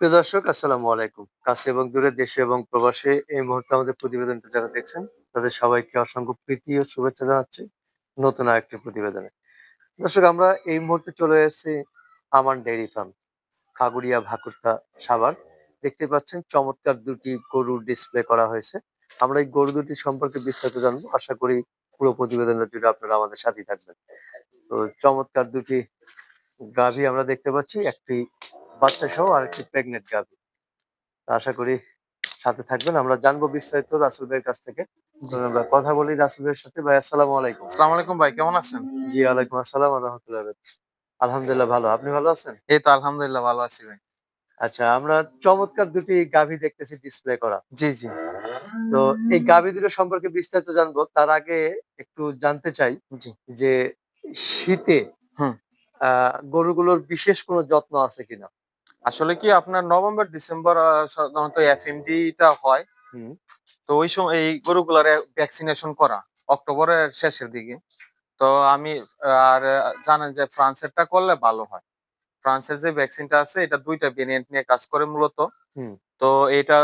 প্রিয় দর্শক, আসসালামু আলাইকুম। কাছে এবং দূরে দেশে এবং প্রবাসে এই মুহূর্তে আমাদের প্রতিবেদনটা যারা দেখছেন, তাদের সবাইকে অসংখ্য প্রীতি ও শুভেচ্ছা জানাচ্ছি নতুন আরেকটি প্রতিবেদনে। দর্শক, আমরা এই মুহূর্তে চলে এসেছি আমান ডেইরি ফার্ম, খাগুড়িয়া ভাকুরতা সাভার। দেখতে পাচ্ছেন, চমৎকার দুটি গরু ডিসপ্লে করা হয়েছে। আমরা এই গরু দুটি সম্পর্কে বিস্তারিত জানব। আশা করি পুরো প্রতিবেদনের জুড়ে আপনারা আমাদের সাথেই থাকবেন। তো চমৎকার দুটি গাভী আমরা দেখতে পাচ্ছি। একটি বাচ্চা সহ আর একটি প্রেগনেন্ট গাভী আশা করি সাথে থাকবেন। আমরা জানব বিস্তারিত রাসেল ভাইয়ের কাছ থেকে। আমরা কথা বলি রাসেল ভাইয়ের সাথে। ভাই আসসালামু আলাইকুম। আসসালামু আলাইকুম ভাই কেমন আছেন? জি ওয়ালাইকুম আসসালাম রহমতুল্লাহ আলহামদুলিল্লাহ ভালো। আপনি ভালো আছেন? এই তো আলহামদুলিল্লাহ ভালো আছি ভাই। আচ্ছা আমরা চমৎকার দুটি গাভী দেখতেছি ডিসপ্লে করা। জি জি। তো এই গাভী দুটো সম্পর্কে বিস্তারিত জানব। তার আগে একটু জানতে চাই যে শীতে গরুগুলোর বিশেষ কোনো যত্ন আছে কিনা? আসলে কি আপনার নভেম্বর ডিসেম্বর সাধারণত এফএমডি টা হয়। হুম। তো ওই সময় এই গরুগুলার ভ্যাকসিনেশন করা অক্টোবরের শেষের দিকে। তো আমি আর জানেন যে ফ্রান্সেরটা করলে ভালো হয়। ফ্রান্সের যে ভ্যাকসিনটা আছে এটা দুইটা ভেরিয়েন্ট নিয়ে কাজ করে মূলত। হুম। তো এটা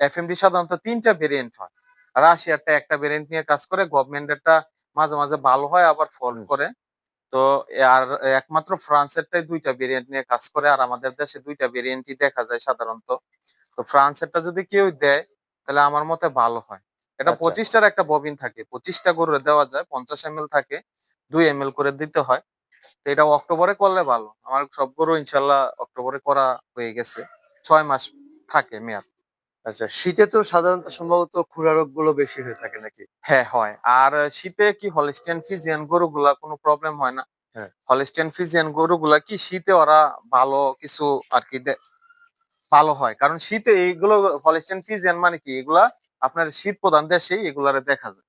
এফএমডি সাধারণত তিনটা ভেরিয়েন্ট হয়। রাশিয়ারটা একটা ভেরিয়েন্ট নিয়ে কাজ করে গভর্নমেন্টেরটা মাঝে মাঝে ভালো হয় আবার ফল করে। তো আর একমাত্র ফ্রান্সেরটাই দুইটা ভেরিয়েন্ট নিয়ে কাজ করে আর আমাদের দেশে দুইটা ভেরিয়েন্টই দেখা যায় সাধারণত। তো ফ্রান্সেরটা যদি কেউ দেয় তাহলে আমার মতে ভালো হয়। এটা আচ্ছা। পঁচিশটার একটা ববিন থাকে। পঁচিশটা গরু দেওয়া যায় পঞ্চাশ এম থাকে দুই এম করে দিতে হয়। তো এটা অক্টোবরে করলে ভালো। আমার সব গরু ইনশাল্লাহ অক্টোবরে করা হয়ে গেছে। ছয় মাস থাকে মেয়াদ। আচ্ছা শীতে তো সাধারণত সম্ভবত খুরা রোগগুলো বেশি হয়ে থাকে নাকি? হ্যাঁ হয়। আর শীতে কি হলিস্টিয়ান ফিজিয়ান গরুগুলা কোনো প্রবলেম হয় না? হ্যাঁ। হলিস্টিয়ান ফিজিয়ান গরুগুলা কি শীতে ওরা ভালো কিছু আর কি ভালো হয়? কারণ শীতে এইগুলো হলিস্টিয়ান ফিজিয়ান মানে কি? এগুলা আপনার শীত প্রধান দেশেই এগুলারে দেখা যায়।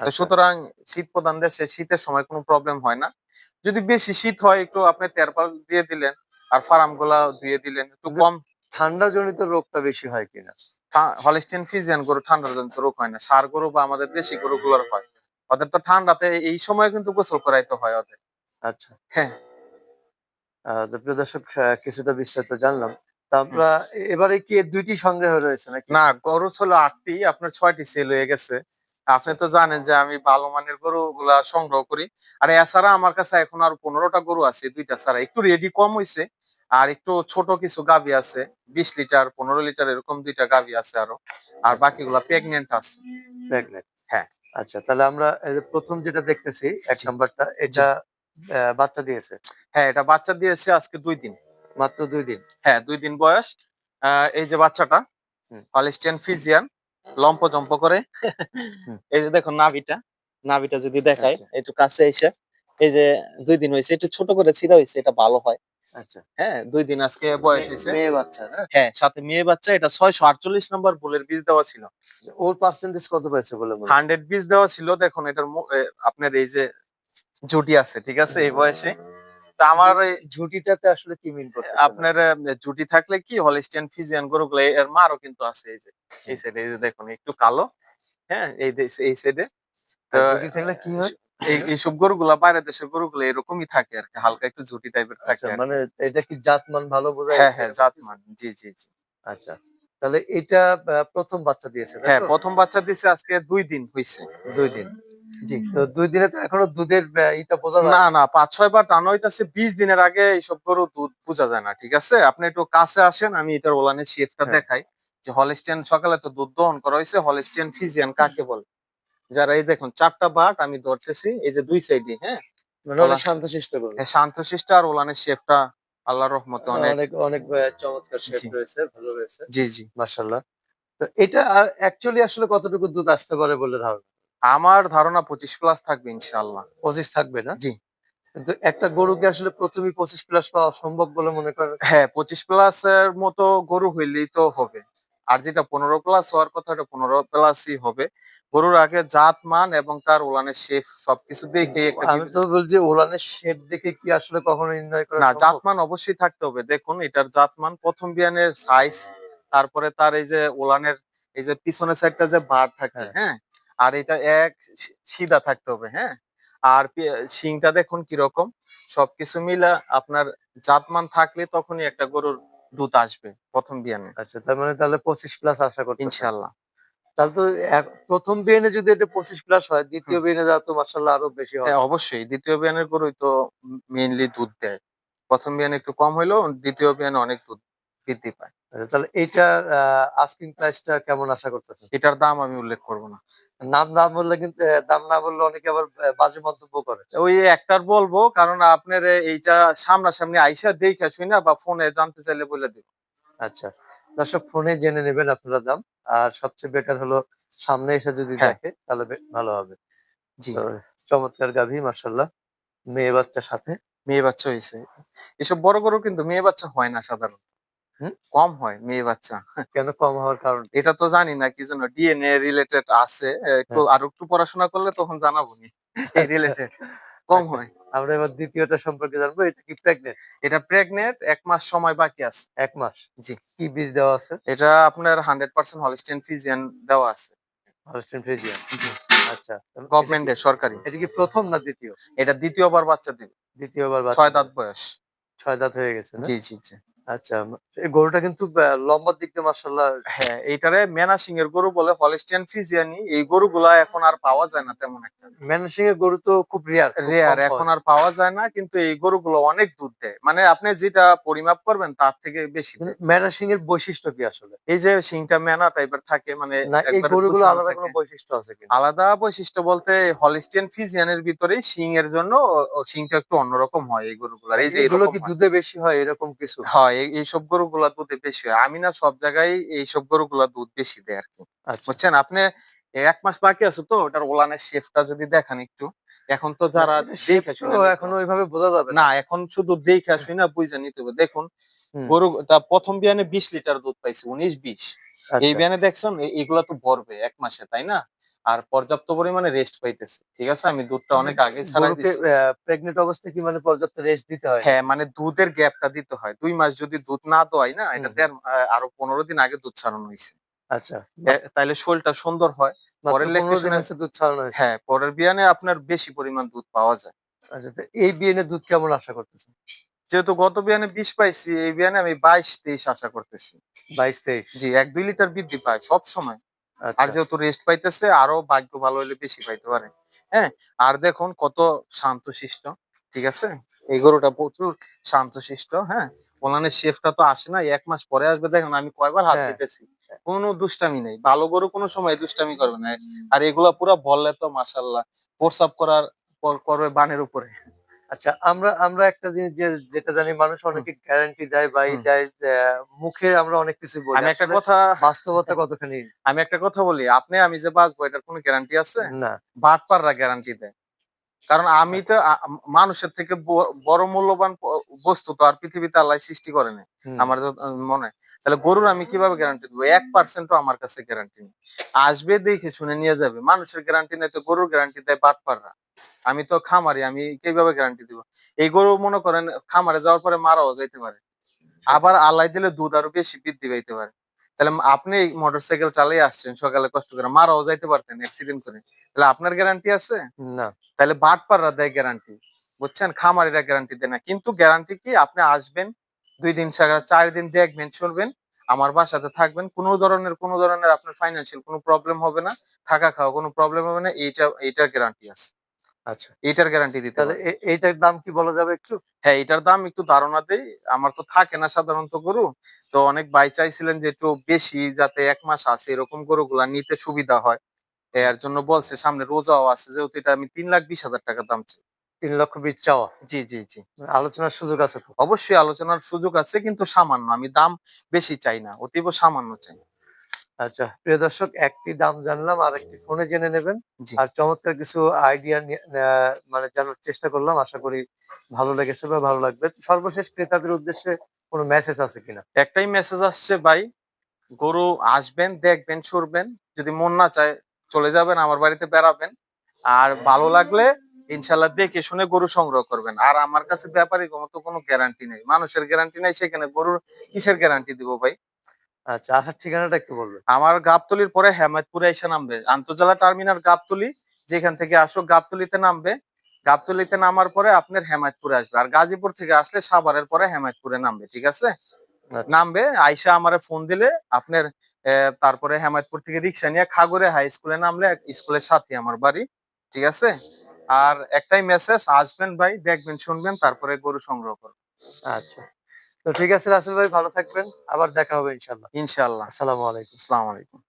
তো আচ্ছা, সুতরাং শীত প্রধান দেশে শীতের সময় কোনো প্রবলেম হয় না। যদি বেশি শীত হয় একটু আপনি তেরপাল দিয়ে দিলেন আর ফার্মগুলা ধুয়ে দিলেন একটু কম ঠান্ডা জনিত রোগটা বেশি হয় কিনা? হলিস্টিয়ান ফিজিয়ান গরু ঠান্ডার জনিত রোগ হয় না। সার গরু বা আমাদের দেশি গরু গরুগুলোর হয়। ওদের তো ঠান্ডাতে এই সময় কিন্তু গোসল করাইতে হয় ওদের। আচ্ছা। হ্যাঁ। প্রিয় দর্শক কিছুটা বিস্তারিত জানলাম। আমরা এবারে কি দুইটি সংগ্রহ রয়েছে নাকি? না গরু ছিল আটটি আপনার ছয়টি সেল হয়ে গেছে। আপনি তো জানেন যে আমি ভালো মানের গরু গুলা সংগ্রহ করি। আর এছাড়া আমার কাছে এখন আর পনেরোটা গরু আছে দুইটা ছাড়া। একটু রেডি কম হইছে। আর একটু ছোট কিছু গাভি আছে বিশ লিটার পনেরো লিটার এরকম দুইটা গাভি আছে আরও। আর বাকিগুলা প্রেগনেন্ট আছে। প্রেগনেন্ট হ্যাঁ। আচ্ছা তাহলে আমরা এই যে প্রথম যেটা দেখতেছি এক। নাম্বারটা এটা বাচ্চা দিয়েছে? হ্যাঁ এটা বাচ্চা দিয়েছে আজকে দুই দিন। মাত্র দুই দিন? হ্যাঁ দুই দিন বয়স। এই যে বাচ্চাটা হুম। হলিস্টিয়ান ফিজিয়ান লম্প জম্প করে। এই যে দেখো নাভিটা নাভিটা যদি দেখায় আচ্ছা। একটু কাছে এসে এই যে দুই দিন হয়েছে একটু ছোট করে ছিঁড়া হয়েছে এটা ভালো হয়। আচ্ছা। হ্যাঁ দুই দিন আজকে বয়স হয়েছে। মেয়ে বাচ্চা না? হ্যাঁ সাথে মেয়ে বাচ্চা এটা ছয়শো আটচল্লিশ নম্বর বুলের বীজ দেওয়া ছিল। ওর পার্সেন্টেজ কত পাইছে বলে হান্ড্রেড বীজ দেওয়া ছিল দেখুন এটার আপনার এই যে জুটি আছে ঠিক আছে এই বয়সে। তা আমার এই ঝুঁটিটাতে আসলে কি মিন করতে আপনার জুটি থাকলে কি হলিস্টিয়ান ফিজিয়ান গরুগুলো এর মারও কিন্তু আছে এই যে এই সাইডে এই যে দেখুন একটু কালো হ্যাঁ এই এই সাইডে তো ঝুঁটি থাকলে কি হয়? এইসব গরুগুলা বাইরের দেশের গরুগুলো এরকমই থাকে আর কি হালকা একটু জুটি টাইপের থাকে আচ্ছা আর কি। মানে এটা কি জাতমান ভালো বোঝা হ্যাঁ হ্যাঁ জাতমান জি জি জি। আচ্ছা তাহলে এটা প্রথম বাচ্চা দিয়েছে হ্যাঁ প্রথম বাচ্চা দিছে আজকে দুই দিন হইছে। দুই দিন। জি তো দুই দিনে তো এখনও দুধের ইটা বোঝা না না পাঁচ ছয় বার টানো হইতাছে বিশ দিনের আগে এইসব গরু দুধ বোঝা যায় না ঠিক আছে? আপনি একটু কাছে আসেন আমি এটার ওলানের শেফটা হ্যাঁ। দেখাই। যে হলিস্টিয়ান সকালে তো দুধ দহন করা হয়েছে হলিস্টিয়ান ফিজিয়ান কাকে বলে? যারা এই দেখুন চারটা বাট আমি ধরতেছি এই যে দুই সাইডে হ্যাঁ? মানে অনেক শান্তশিষ্ট করবে। হ্যাঁ, আর ওলানের শেফটা আল্লাহর রহমতে অনেক অনেক চমৎকার জি। রয়েছে ভালো রয়েছে। জি জি। তো এটা অ্যাকচুয়ালি আসলে কতটুকু দুধ আসতে পারে বলে ধারণা? আমার ধারণা পঁচিশ প্লাস থাকবে ইনশাআল্লাহ। পঁচিশ থাকবে না? জি। কিন্তু একটা গরুকে আসলে প্রথমে পঁচিশ প্লাস পাওয়া সম্ভব বলে মনে করেন? হ্যাঁ পঁচিশ প্লাস এর মতো গরু হইলেই তো হবে। আর যেটা পনেরো প্লাস হওয়ার কথা এটা পনেরো প্লাসই হবে। গরুর আগে জাত মান এবং তার ওলানের শেফ সবকিছু দেখে আমি তো বলছি ওলানের শেপ দেখে কি আসলে কখনো নির্ণয় করা না জাত মান অবশ্যই থাকতে হবে। দেখুন এটার জাত মান প্রথম বিয়ানের সাইজ তারপরে তার এই যে ওলানের এই যে পিছনের সাইডটা যে বার থাকে হ্যাঁ। হ্যাঁ? আর এটা এক সিধা থাকতে হবে হ্যাঁ? আর শিংটা দেখুন কীরকম। সবকিছু মিলা আপনার জাতমান থাকলে তখনই একটা গরুর দুধ আসবে প্রথম বিয়ানে। আচ্ছা তার মানে তাহলে পঁচিশ প্লাস আশা করতে ইনশাল্লাহ তাহলে তো প্রথম বিএনএ যদি এটা পঁচিশ প্লাস হয় দ্বিতীয় বিএনএ যা তো মার্শাল্লাহ আরও বেশি হবে। হ্যাঁ অবশ্যই। দ্বিতীয় বিয়ানের গরুই তো মেইনলি দুধ দেয়। প্রথম বিয়ানে একটু কম হইলেও দ্বিতীয় বিয়ানে অনেক দুধ বৃদ্ধি পায়। আচ্ছা, তাহলে এইটার আস্কিং প্রাইসটা কেমন আশা করতেছেন? এটার দাম আমি উল্লেখ করব না। নাম না বললে কিন্তু দাম না বললে অনেকে আবার বাজে মন্তব্য করে। ওই একটার বলব কারণ আপনার এইটা সামনাসামনি আইসা দেখে শুই না বা ফোনে জানতে চাইলে বলে দিব। আচ্ছা। দর্শক ফোনে জেনে নেবেন আপনারা দাম। আর সবচেয়ে বেটার হলো সামনে এসে যদি হ্যাঁ। দেখে তাহলে ভালো হবে। জি। চমৎকার গাভী মার্শাল্লাহ মেয়ে বাচ্চার সাথে। মেয়ে বাচ্চা হয়েছে। এসব বড় গরু কিন্তু মেয়ে বাচ্চা হয় না সাধারণত হুম? কম হয় মেয়ে বাচ্চা। কেন কম হওয়ার কারণ? এটা তো জানি না কি জন্য ডিএনএ রিলেটেড আছে। একটু আরও একটু পড়াশোনা করলে তখন জানাব নি। রিলেটেড কম। হয়। আমরা এবার দ্বিতীয়টা সম্পর্কে জানব এটা কি প্রেগনেন্ট এটা প্রেগনেন্ট এক মাস সময় বাকি আছে। এক মাস। জি। কি বীজ দেওয়া আছে? এটা আপনার হান্ড্রেড পার্সেন্ট হলিস্টেন ফিজিয়ান দেওয়া আছে। হলিস্টেন ফ্রিজিয়ান আচ্ছা গভর্নমেন্টের সরকারি। এটা কি প্রথম না দ্বিতীয়? এটা দ্বিতীয়বার বাচ্চা দিবে। দ্বিতীয়বার ছয় দাঁত বয়স। ছয় দাঁত হয়ে গেছে জি জি জি। আচ্ছা এই গরুটা কিন্তু আহ, লম্বার দিক দিয়ে মার্শাল্লাহ হ্যাঁ এইটারে মেনাসিং এর গরু বলে হলিস্টিয়ান ফিজিয়ানি এই গরুগুলা এখন আর পাওয়া যায় না তেমন একটা। ম্যানসিং এর গরু তো খুব রিয়ার রেয়ার এখন আর পাওয়া যায় না কিন্তু এই গরুগুলো অনেক দুধ দেয়। মানে আপনি যেটা পরিমাপ করবেন তার থেকে বেশি। ম্যানসিং এর বৈশিষ্ট্য কি আসলে? এই যে শিংটা মেনা টাইপের থাকে মানে এই গরুগুলো আলাদা। কোনো বৈশিষ্ট্য আছে কিনা? আলাদা বৈশিষ্ট্য বলতে হলিস্টিয়ান ফিজিয়ানের ভিতরে শিং এর জন্য শিংটা একটু অন্যরকম হয় এই গরুগুলার। এই যে এগুলো কি দুধে বেশি হয় এরকম কিছু? হয় এই- এইসব গরুগুলা দুধে বেশি হয়। আমি না সব জায়গায় এইসব গরুগুলা দুধ বেশি দেয় আর কি আচ্ছা। বুঝছেন? আপনি এক মাস বাকি আছে তো ওটার ওলানের শেফটা যদি দেখান একটু। এখন তো যারা দেখে এখন ওইভাবে বোঝা যাবে না। এখন শুধু দেখে শুই না বুঝে নিতে হবে। দেখুন গরু তা প্রথম বিয়ানে বিশ লিটার দুধ পাইছে উনিশ বিশ। এই আচ্ছা, বিয়ানে দেখছেন এগুলা তো ভরবে এক মাসে তাই না? আর পর্যাপ্ত পরিমাণে রেস্ট পাইতেছে ঠিক আছে? আমি দুধটা অনেক আগে ছাড়াই দিছি। প্রেগনেন্ট অবস্থায় কি মানে পর্যাপ্ত রেস্ট দিতে হয়? হ্যাঁ মানে দুধের গ্যাপটা দিতে হয়। দুই মাস যদি দুধ না দোয়াই না এটা আরও পনেরো দিন আগে দুধ ছাড়ানো হয়েছে আচ্ছা। তাইলে শরীরটা সুন্দর হয়। পরের 15 দিন lactation-এ- হচ্ছে দুধ ছাড়ানো হয়েছে হ্যাঁ পরের বিয়ানে আপনার বেশি পরিমাণ দুধ পাওয়া যায়। আচ্ছা এই বিয়েনে দুধ কেমন আশা করতেছেন? যেহেতু গত বিয়ানে বিশ পাইছি এই বিয়ানে আমি বাইশ তেইশ আশা করতেছি। বাইশ তেইশ। জি এক দুই লিটার বৃদ্ধি পায় সব সময় আর আচ্ছা যেহেতু রেস্ট পাইতেছে আরও ভাগ্য ভালো হলে বেশি পাইতে পারে। হ্যাঁ? আর দেখুন কত শান্তশিষ্ট ঠিক আছে? এই গরুটা প্রচুর শান্তশিষ্ট হ্যাঁ? ওনানের শেফটা তো আসে না এক মাস পরে আসবে। দেখুন আমি কয়বার হাত হ্যাঁ। কেটেছি কোনো দুষ্টামি নেই। ভালো গরু কোনো সময় দুষ্টামি করবে না। আর এগুলা পুরো বললে তো মাসাল্লাহ প্রসাব করার করবে বানের উপরে। আচ্ছা আমরা আমরা একটা জিনিস যে যেটা জানি মানুষ অনেকে গ্যারান্টি দেয় বা এই দেয় মুখে আমরা অনেক কিছু বলি। আমি একটা কথা বাস্তবতা কতখানি? আমি একটা কথা বলি আপনি আমি যে বাঁচবো এটার কোনো গ্যারান্টি আছে? না। বাটপাররা গ্যারান্টি দেয়। কারণ আমি তো মানুষের থেকে বড় মূল্যবান বস্তু তো আর পৃথিবীতে আল্লাহ সৃষ্টি করেনি আমার যত মনে। হয় তাহলে গরুর আমি কীভাবে গ্যারান্টি দেবো? এক পার্সেন্টও আমার কাছে গ্যারান্টি নেই। আসবে দেখে শুনে নিয়ে যাবে। মানুষের গ্যারান্টি নেই তো গরুর গ্যারান্টি দেয় বাটপাররা। আমি তো খামারি আমি কীভাবে গ্যারান্টি দিব? এই গরু মনে করেন খামারে যাওয়ার পরে মারাও যাইতে পারে। আবার আল্লাহ দিলে দুধ আরও বেশি বৃদ্ধি পাইতে পারে। তাহলে আপনি মোটর সাইকেল চালিয়ে আসছেন সকালে কষ্ট করে মারাও যাইতে পারতেন অ্যাক্সিডেন্ট করে। তাহলে আপনার গ্যারান্টি আছে? না। তাহলে বাটপাররা দেয় গ্যারান্টি বুঝছেন? খামারিরা গ্যারান্টি দেয় না। কিন্তু গ্যারান্টি কি? আপনি আসবেন দুই দিন চার দিন দেখবেন শুনবেন আমার বাসাতে থাকবেন কোনো ধরনের কোনো ধরনের আপনার ফাইন্যান্সিয়াল কোনো প্রবলেম হবে না থাকা খাওয়া কোনো প্রবলেম হবে না এইটা এইটার গ্যারান্টি আছে। আচ্ছা এইটার গ্যারান্টি দিতে তাহলে এইটার দাম কি বলা যাবে একটু? হ্যাঁ এটার দাম একটু ধারণা দেই। আমার তো থাকে না সাধারণত গরু। তো অনেক ভাই চাইছিলেন যে একটু বেশি যাতে এক মাস আছে এরকম গরুগুলা নিতে সুবিধা হয়। এর জন্য বলছে সামনে রোজাও আছে যেহেতু এটা আমি তিন লাখ বিশ হাজার টাকা দাম চাই। তিন লক্ষ বীজ চাওয়া? জি জি জি। আলোচনার সুযোগ আছে অবশ্যই আলোচনার সুযোগ আছে কিন্তু সামান্য। আমি দাম বেশি চাই না অতীব সামান্য চাই আচ্ছা প্রিয় দর্শক একটি দাম জানলাম আর একটি ফোনে জেনে নেবেন। আর চমৎকার কিছু আইডিয়া মানে জানার চেষ্টা করলাম। আশা করি ভালো লেগেছে বা ভালো লাগবে। তো সর্বশেষ ক্রেতাদের উদ্দেশ্যে কোনো মেসেজ আছে কিনা? একটাই মেসেজ আসছে ভাই গরু আসবেন দেখবেন সরবেন। যদি মন না চায় চলে যাবেন আমার বাড়িতে বেড়াবেন। আর ভালো লাগলে ইনশাল্লাহ দেখে শুনে গরু সংগ্রহ করবেন। আর আমার কাছে ব্যাপারী মতো কোনো গ্যারান্টি নেই। মানুষের গ্যারান্টি নেই সেখানে গরুর কিসের গ্যারান্টি দিব ভাই? আচ্ছা আসার ঠিকানাটা একটু বলবেন। আমার গাবতলির পরে হেমায়তপুরে এসে নামবে। আন্তর্জেলা টার্মিনাল গাবতলি যেখান থেকে আসো গাবতলিতে নামবে। গাবতলিতে নামার পরে আপনার হেমায়তপুরে আসবে। আর গাজীপুর থেকে আসলে সাভারের পরে হেমায়তপুরে নামবে ঠিক আছে? আচ্ছা, নামবে আইসা আমারে ফোন দিলে আপনার তারপরে হেমায়তপুর থেকে রিক্সা নিয়ে খাগড়ে হাই স্কুলে নামলে স্কুলের সাথে আমার বাড়ি ঠিক আছে? আর একটাই মেসেজ আসবেন ভাই দেখবেন শুনবেন তারপরে গরু সংগ্রহ করবেন। আচ্ছা। তো ঠিক আছে রাসেল ভাই ভালো থাকবেন। আবার দেখা হবে ইনশাল্লাহ ইনশাল্লাহ আসসালামু আলাইকুম। আসসালামু আলাইকুম।